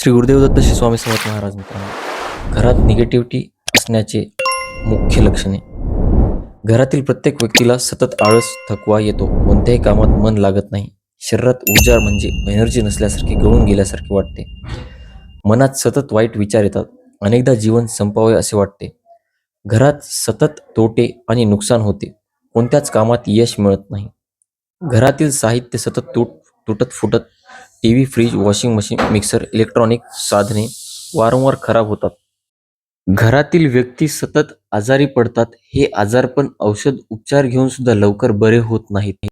श्री गुरुदेव दत्त श्री स्वामी समर्थ महाराज मित्रांनो घरात निगेटिव्हिटी असण्याचे मुख्य लक्षणे. घरातील प्रत्येक व्यक्तीला सतत आळस थकवा येतो. कोणत्याही कामात मन लागत नाही. शरीरात ऊर्जा म्हणजे एनर्जी नसल्यासारखे गळून गेल्यासारखे वाटते. मनात सतत वाईट विचार येतात. अनेकदा जीवन संपावे असे वाटते. घरात सतत तोटे आणि नुकसान होते. कोणत्याच कामात यश मिळत नाही. घरातील साहित्य सतत तुट तुटत फुटत T V fridge washing machine mixer electronic साधने वारंवार खराब होतात. घरातील व्यक्ती सतत आजारी पडतात. हे आजारपण औषध उपचार घेऊन सुद्धा लवकर बरे होत नाहीत.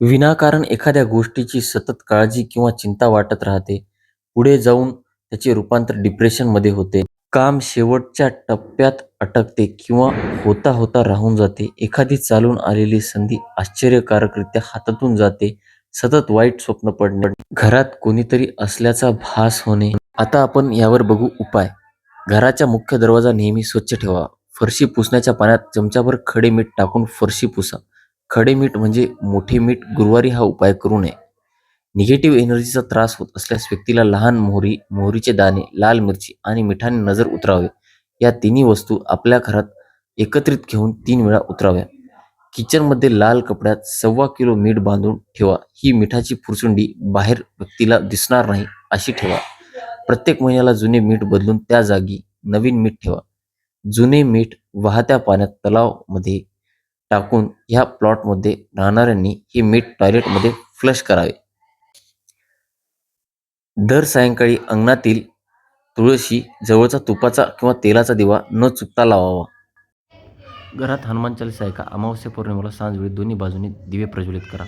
विनाकारण एखाद्या गोष्टीची सतत काळजी किंवा चिंता वाटत राहते. पुढे जाऊन त्याचे रूपांतर डिप्रेशनमध्ये होते. काम शेवटच्या टप्प्यात अटकते किंवा होता होता राहून जाते. एखादी चालून आलेली संधी आश्चर्यकारकरित्या हातातून जाते. सतत वाईट स्वप्न पडणे. घरात कोणीतरी असल्याचा भास होणे. आता आपण यावर बघू उपाय. घराच्या मुख्य दरवाजा नेहमी स्वच्छ ठेवा. फरशी पुसण्याच्या पाण्यात चमच्याभर खडे मीठ टाकून फरशी पुसा. खडे मीठ म्हणजे मोठे मीठ गुरुवारी हा उपाय करू नये. निगेटिव्ह एनर्जीचा त्रास होत असल्यास व्यक्तीला लहान मोहरी मोहरीचे दाणे लाल मिरची आणि मिठाने नजर उतरावे. या तिन्ही वस्तू आपल्या घरात एकत्रित घेऊन तीन वेळा उतराव्या किचनमध्ये लाल कपड्यात सव्वा किलो मीठ बांधून ठेवा. ही मिठाची फुरसुंडी बाहेर व्यक्तीला दिसणार नाही अशी ठेवा. प्रत्येक महिन्याला जुने मीठ बदलून त्या जागी नवीन मीठ ठेवा. जुने मीठ वाहत्या पाण्यात तलावमध्ये टाकून ह्या प्लॉटमध्ये राहणाऱ्यांनी हे मीठ टॉयलेटमध्ये फ्लश करावे. दर सायंकाळी अंगणातील तुळशी जवळचा तुपाचा किंवा तेलाचा दिवा न चुकता लावावा. घरात हनुमान चालीसा ऐका अमावस्या पौर्णिमेला सांजवेळी दोन्ही बाजूनी दिवे प्रज्वलित करा.